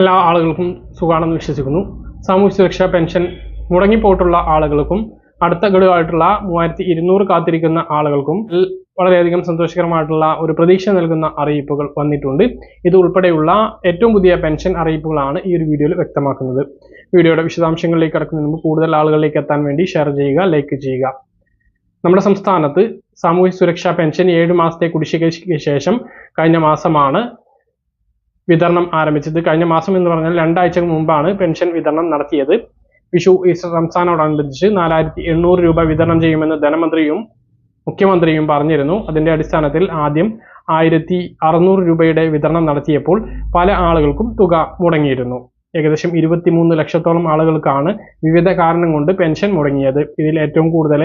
എല്ലാ ആളുകൾക്കും സുഖാണെന്ന് വിശ്വസിക്കുന്നു. സാമൂഹ്യ സുരക്ഷാ പെൻഷൻ മുടങ്ങിപ്പോയിട്ടുള്ള ആളുകൾക്കും അടുത്ത ഗഡുവായിട്ടുള്ള മൂവായിരത്തി ഇരുന്നൂറ് കാത്തിരിക്കുന്ന ആളുകൾക്കും വളരെയധികം സന്തോഷകരമായിട്ടുള്ള ഒരു പ്രതീക്ഷ നൽകുന്ന അറിയിപ്പുകൾ വന്നിട്ടുണ്ട്. ഇത് ഉൾപ്പെടെയുള്ള ഏറ്റവും പുതിയ പെൻഷൻ അറിയിപ്പുകളാണ് ഈ ഒരു വീഡിയോയിൽ വ്യക്തമാക്കുന്നത്. വീഡിയോയുടെ വിശദാംശങ്ങളിലേക്ക് കടക്കുന്നതിന് മുമ്പ് കൂടുതൽ ആളുകളിലേക്ക് എത്താൻ വേണ്ടി ഷെയർ ചെയ്യുക ലൈക്ക് ചെയ്യുക. നമ്മുടെ സംസ്ഥാനത്ത് സാമൂഹ്യ സുരക്ഷാ പെൻഷൻ ഏഴ് മാസത്തെ കുടിശ്ശിക ശേഷം കഴിഞ്ഞ മാസമാണ് വിതരണം ആരംഭിച്ചത്. കഴിഞ്ഞ മാസം എന്ന് പറഞ്ഞാൽ രണ്ടാഴ്ച മുമ്പാണ് പെൻഷൻ വിതരണം നടത്തിയത്. വിഷു ഈസ്റ്റർ റംസാനോടനുബന്ധിച്ച് നാലായിരത്തി എണ്ണൂറ് രൂപ വിതരണം ചെയ്യുമെന്ന് ധനമന്ത്രിയും മുഖ്യമന്ത്രിയും പറഞ്ഞിരുന്നു. അതിന്റെ അടിസ്ഥാനത്തിൽ ആദ്യം ആയിരത്തി അറുന്നൂറ് രൂപയുടെ വിതരണം നടത്തിയപ്പോൾ പല ആളുകൾക്കും തുക മുടങ്ങിയിരുന്നു. ഏകദേശം ഇരുപത്തിമൂന്ന് ലക്ഷത്തോളം ആളുകൾക്കാണ് വിവിധ കാരണം കൊണ്ട് പെൻഷൻ മുടങ്ങിയത്. ഇതിൽ ഏറ്റവും കൂടുതൽ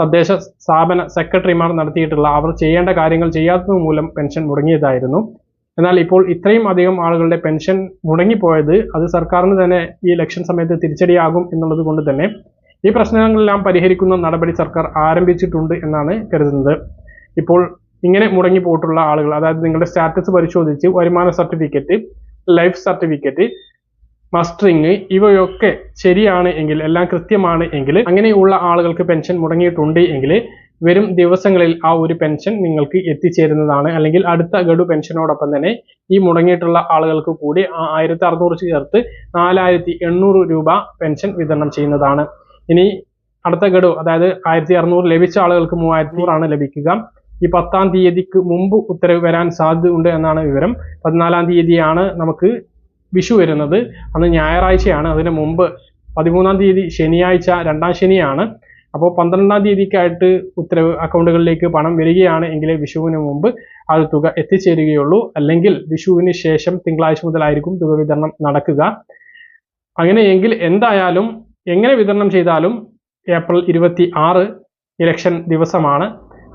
തദ്ദേശ സ്ഥാപന സെക്രട്ടറിമാർ നടത്തിയിട്ടുള്ള അവർ ചെയ്യേണ്ട കാര്യങ്ങൾ ചെയ്യാത്തത് മൂലം പെൻഷൻ മുടങ്ങിയതായിരുന്നു. എന്നാൽ ഇപ്പോൾ ഇത്രയും അധികം ആളുകളുടെ പെൻഷൻ മുടങ്ങിപ്പോയത് അത് സർക്കാരിന് തന്നെ ഈ ഇലക്ഷൻ സമയത്ത് തിരിച്ചടിയാകും എന്നുള്ളത് കൊണ്ട് തന്നെ ഈ പ്രശ്നങ്ങളെല്ലാം പരിഹരിക്കുന്ന നടപടി സർക്കാർ ആരംഭിച്ചിട്ടുണ്ട് എന്നാണ് കരുതുന്നത്. ഇപ്പോൾ ഇങ്ങനെ മുടങ്ങി മുടങ്ങിപ്പോയിട്ടുള്ള ആളുകൾ അതായത് നിങ്ങളുടെ സ്റ്റാറ്റസ് പരിശോധിച്ച് വരുമാന സർട്ടിഫിക്കറ്റ് ലൈഫ് സർട്ടിഫിക്കറ്റ് മസ്റ്ററിങ് ഇവയൊക്കെ ശരിയാണ് എങ്കിൽ എല്ലാം കൃത്യമാണ് എങ്കിൽ അങ്ങനെയുള്ള ആളുകൾക്ക് പെൻഷൻ മുടങ്ങിയിട്ടുണ്ട് എങ്കിൽ വരും ദിവസങ്ങളിൽ ആ ഒരു പെൻഷൻ നിങ്ങൾക്ക് എത്തിച്ചേരുന്നതാണ്. അല്ലെങ്കിൽ അടുത്ത ഗഡു പെൻഷനോടൊപ്പം തന്നെ ഈ മുടങ്ങിയിട്ടുള്ള ആളുകൾക്ക് കൂടി ആ ആയിരത്തി അറുന്നൂറ് ചേർത്ത് നാലായിരത്തി എണ്ണൂറ് രൂപ പെൻഷൻ വിതരണം ചെയ്യുന്നതാണ്. ഇനി അടുത്ത ഗഡു അതായത് ആയിരത്തി അറുന്നൂറ് ലഭിച്ച ആളുകൾക്ക് മൂവായിരത്തി ലഭിക്കുക. ഈ പത്താം തീയതിക്ക് മുമ്പ് ഉത്തരവ് വരാൻ സാധ്യതയുണ്ട് എന്നാണ് വിവരം. പതിനാലാം തീയതിയാണ് നമുക്ക് വിഷു വരുന്നത്. അന്ന് ഞായറാഴ്ചയാണ്. അതിന് മുമ്പ് പതിമൂന്നാം തീയതി ശനിയാഴ്ച രണ്ടാം ശനിയാണ്. അപ്പോൾ പന്ത്രണ്ടാം തീയതിക്കായിട്ട് ഉത്തരവ് അക്കൗണ്ടുകളിലേക്ക് പണം വരികയാണ് എങ്കിലേ വിഷുവിന് മുമ്പ് അത് തുക എത്തിച്ചേരുകയുള്ളൂ. അല്ലെങ്കിൽ വിഷുവിന് ശേഷം തിങ്കളാഴ്ച മുതലായിരിക്കും തുക വിതരണം നടക്കുക. അങ്ങനെയെങ്കിൽ എന്തായാലും എങ്ങനെ വിതരണം ചെയ്താലും ഏപ്രിൽ ഇരുപത്തി ആറ് ഇലക്ഷൻ ദിവസമാണ്.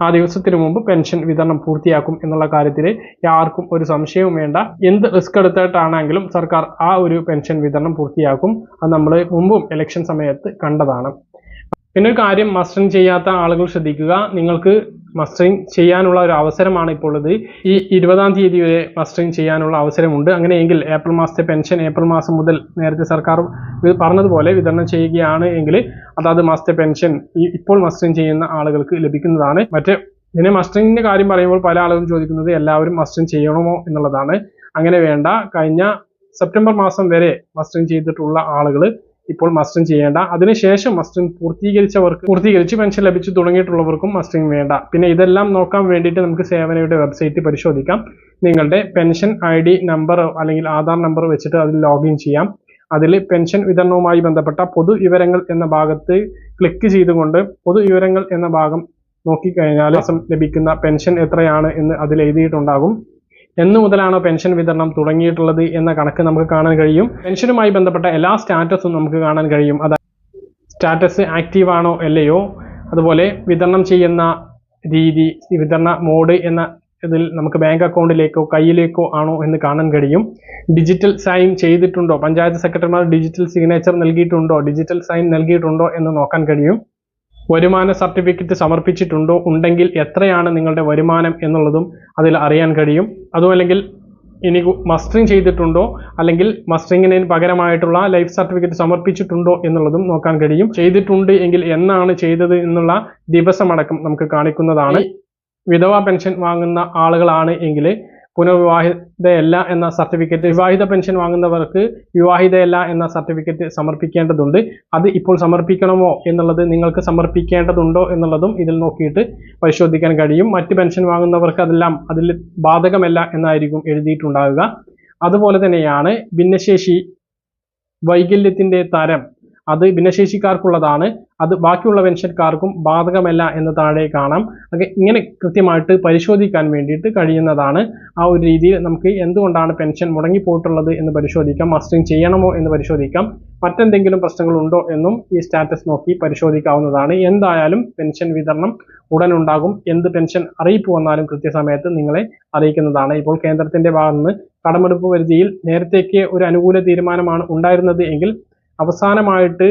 ആ ദിവസത്തിന് മുമ്പ് പെൻഷൻ വിതരണം പൂർത്തിയാക്കും എന്നുള്ള കാര്യത്തിൽ ആർക്കും ഒരു സംശയവും വേണ്ട. എന്ത് റിസ്ക് എടുത്തിട്ടാണെങ്കിലും സർക്കാർ ആ ഒരു പെൻഷൻ വിതരണം പൂർത്തിയാക്കും. അത് നമ്മൾ മുമ്പും ഇലക്ഷൻ സമയത്ത് കണ്ടതാണ്. പിന്നെ ഒരു കാര്യം മസ്റ്ററിങ് ചെയ്യാത്ത ആളുകൾ ശ്രദ്ധിക്കുക. നിങ്ങൾക്ക് മസ്റ്ററിങ് ചെയ്യാനുള്ള ഒരു അവസരമാണ് ഇപ്പോൾ ഉള്ളത്. ഈ ഇരുപതാം തീയതി വരെ മസ്റ്ററിങ് ചെയ്യാനുള്ള അവസരമുണ്ട്. അങ്ങനെയെങ്കിൽ ഏപ്രിൽ മാസത്തെ പെൻഷൻ ഏപ്രിൽ മാസം മുതൽ നേരത്തെ സർക്കാർ പറഞ്ഞതുപോലെ വിതരണം ചെയ്യുകയാണ് എങ്കിൽ അതാത് മാസത്തെ പെൻഷൻ ഈ ഇപ്പോൾ മസ്റ്ററിങ് ചെയ്യുന്ന ആളുകൾക്ക് ലഭിക്കുന്നതാണ്. മറ്റേ ഇതിനെ മസ്റ്ററിങ്ങിന്റെ കാര്യം പറയുമ്പോൾ പല ആളുകളും ചോദിക്കുന്നത് എല്ലാവരും മസ്റ്ററിങ് ചെയ്യണമോ എന്നുള്ളതാണ്. അങ്ങനെ വേണ്ട. കഴിഞ്ഞ സെപ്റ്റംബർ മാസം വരെ മസ്റ്ററിങ് ചെയ്തിട്ടുള്ള ആളുകൾ ഇപ്പോൾ മസ്റ്ററിങ് ചെയ്യേണ്ട. അതിനുശേഷം മസ്റ്ററിങ് പൂർത്തീകരിച്ചവർക്ക് പൂർത്തീകരിച്ച് പെൻഷൻ ലഭിച്ചു തുടങ്ങിയിട്ടുള്ളവർക്കും മസ്റ്ററിങ് വേണ്ട. പിന്നെ ഇതെല്ലാം നോക്കാൻ വേണ്ടിയിട്ട് നമുക്ക് സേവനയുടെ വെബ്സൈറ്റ് പരിശോധിക്കാം. നിങ്ങളുടെ പെൻഷൻ ഐ ഡി നമ്പർ അല്ലെങ്കിൽ ആധാർ നമ്പർ വെച്ചിട്ട് അതിൽ ലോഗിൻ ചെയ്യാം. അതിൽ പെൻഷൻ വിതരണവുമായി ബന്ധപ്പെട്ട പൊതു വിവരങ്ങൾ എന്ന ഭാഗത്ത് ക്ലിക്ക് ചെയ്തുകൊണ്ട് പൊതു വിവരങ്ങൾ എന്ന ഭാഗം നോക്കിക്കഴിഞ്ഞാൽ ലഭിക്കുന്ന പെൻഷൻ എത്രയാണ് എന്ന് അതിൽ എഴുതിയിട്ടുണ്ടാകും. എന്ന് മുതലാണോ പെൻഷൻ വിതരണം തുടങ്ങിയിട്ടുള്ളത് എന്ന കണക്ക് നമുക്ക് കാണാൻ കഴിയും. പെൻഷനുമായി ബന്ധപ്പെട്ട എല്ലാ സ്റ്റാറ്റസും നമുക്ക് കാണാൻ കഴിയും. അതായത് സ്റ്റാറ്റസ് ആക്റ്റീവ് ആണോ അല്ലയോ? അതുപോലെ വിതരണം ചെയ്യുന്ന രീതി വിതരണ മോഡ് എന്ന ഇതിൽ നമുക്ക് ബാങ്ക് അക്കൗണ്ടിലേക്കോ കയ്യിലേക്കോ ആണോ എന്ന് കാണാൻ കഴിയും. ഡിജിറ്റൽ സൈൻ ചെയ്തിട്ടുണ്ടോ? പഞ്ചായത്ത് സെക്രട്ടറിമാർ ഡിജിറ്റൽ സിഗ്നേച്ചർ നൽകിയിട്ടുണ്ടോ? ഡിജിറ്റൽ സൈൻ നൽകിയിട്ടുണ്ടോ എന്ന് നോക്കാൻ കഴിയും. വരുമാന സർട്ടിഫിക്കറ്റ് സമർപ്പിച്ചിട്ടുണ്ടോ ഉണ്ടെങ്കിൽ എത്രയാണ് നിങ്ങളുടെ വരുമാനം എന്നുള്ളതും അതിൽ അറിയാൻ കഴിയും. അതുമല്ലെങ്കിൽ ഇനി മസ്റ്ററിങ് ചെയ്തിട്ടുണ്ടോ അല്ലെങ്കിൽ മസ്റ്ററിങ്ങിന് പകരമായിട്ടുള്ള ലൈഫ് സർട്ടിഫിക്കറ്റ് സമർപ്പിച്ചിട്ടുണ്ടോ എന്നുള്ളതും നോക്കാൻ കഴിയും. ചെയ്തിട്ടുണ്ട് എങ്കിൽ എന്നാണ് ചെയ്തത് എന്നുള്ള ദിവസമടക്കം നമുക്ക് കാണിക്കുന്നതാണ്. വിധവാ പെൻഷൻ വാങ്ങുന്ന ആളുകളാണ് എങ്കിൽ പുനർവിവാഹിതയല്ല എന്ന സർട്ടിഫിക്കറ്റ് വിവാഹിത പെൻഷൻ വാങ്ങുന്നവർക്ക് വിവാഹിതയല്ല എന്ന സർട്ടിഫിക്കറ്റ് സമർപ്പിക്കേണ്ടതുണ്ട്. അത് ഇപ്പോൾ സമർപ്പിക്കണമോ എന്നുള്ളത് നിങ്ങൾക്ക് സമർപ്പിക്കേണ്ടതുണ്ടോ എന്നുള്ളതും ഇതിൽ നോക്കിയിട്ട് പരിശോധിക്കാൻ കഴിയും. മറ്റ് പെൻഷൻ വാങ്ങുന്നവർക്ക് അതെല്ലാം അതിൽ ബാധകമല്ല എന്നായിരിക്കും എഴുതിയിട്ടുണ്ടാവുക. അതുപോലെ തന്നെയാണ് ഭിന്നശേഷി വൈകല്യത്തിന്റെ തരം. അത് ഭിന്നശേഷിക്കാർക്കുള്ളതാണ്. അത് ബാക്കിയുള്ള പെൻഷൻകാർക്കും ബാധകമല്ല എന്ന് താഴെ കാണാം. അത് ഇങ്ങനെ കൃത്യമായിട്ട് പരിശോധിക്കാൻ വേണ്ടിയിട്ട് കഴിയുന്നതാണ് ആ ഒരു രീതിയിൽ നമുക്ക് എന്തുകൊണ്ടാണ് പെൻഷൻ മുടങ്ങിപ്പോയിട്ടുള്ളത് എന്ന് പരിശോധിക്കാം മസ്റ്ററിങ് ചെയ്യണമോ എന്ന് പരിശോധിക്കാം മറ്റെന്തെങ്കിലും പ്രശ്നങ്ങളുണ്ടോ എന്നും ഈ സ്റ്റാറ്റസ് നോക്കി പരിശോധിക്കാവുന്നതാണ്. എന്തായാലും പെൻഷൻ വിതരണം ഉടൻ ഉണ്ടാകും എന്ത് പെൻഷൻ അറിയിപ്പ് വന്നാലും കൃത്യസമയത്ത് നിങ്ങളെ അറിയിക്കുന്നതാണ്. ഇപ്പോൾ കേന്ദ്രത്തിന്റെ ഭാഗത്ത് നിന്ന് കടമെടുപ്പ് പരിധിയിൽ നേരത്തേക്ക് ഒരു അനുകൂല തീരുമാനമാണ് ഉണ്ടായിരുന്നത് എങ്കിൽ അവസാനമായിട്ട്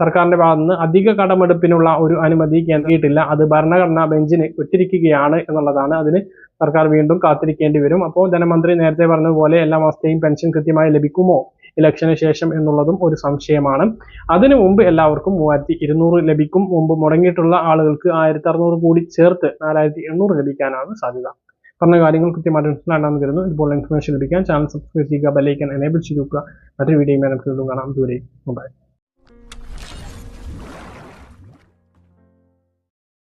സർക്കാരിന്റെ ഭാഗത്ത് നിന്ന് അധിക കടമെടുപ്പിനുള്ള ഒരു അനുമതി നൽകിയിട്ടില്ല. അത് ഭരണഘടനാ ബെഞ്ചിന് ഒറ്റിരിക്കുകയാണ് എന്നുള്ളതാണ് അതിന് സർക്കാർ വീണ്ടും കാത്തിരിക്കേണ്ടി വരും. അപ്പോൾ ധനമന്ത്രി നേരത്തെ പറഞ്ഞതുപോലെ എല്ലാ മാസത്തെയും പെൻഷൻ കൃത്യമായി ലഭിക്കുമോ? ഇലക്ഷന് ശേഷം എന്നുള്ളതും ഒരു സംശയമാണ്. അതിനു മുമ്പ് എല്ലാവർക്കും മൂവായിരത്തി ഇരുന്നൂറ് ലഭിക്കും. മുമ്പ് മുടങ്ങിയിട്ടുള്ള ആളുകൾക്ക് ആയിരത്തി അറുന്നൂറ് കൂടി ചേർത്ത് നാലായിരത്തി എണ്ണൂറ് ലഭിക്കാനാണ് സാധ്യത. പറഞ്ഞ കാര്യങ്ങൾ കൃത്യമായിട്ട് മനസ്സിലാണെന്ന് കരുതുന്നു. ഇതുപോലെ ഇൻഫർമേഷൻ ലഭിക്കാൻ ചാനൽ സബ്സ്ക്രൈബ് ചെയ്യുക ബെല്ലൈക്കൻ എനേബിൾ വെക്കുക. മറ്റൊരു നമുക്ക് വീണ്ടും കാണാം. ദൂരെ ബൈ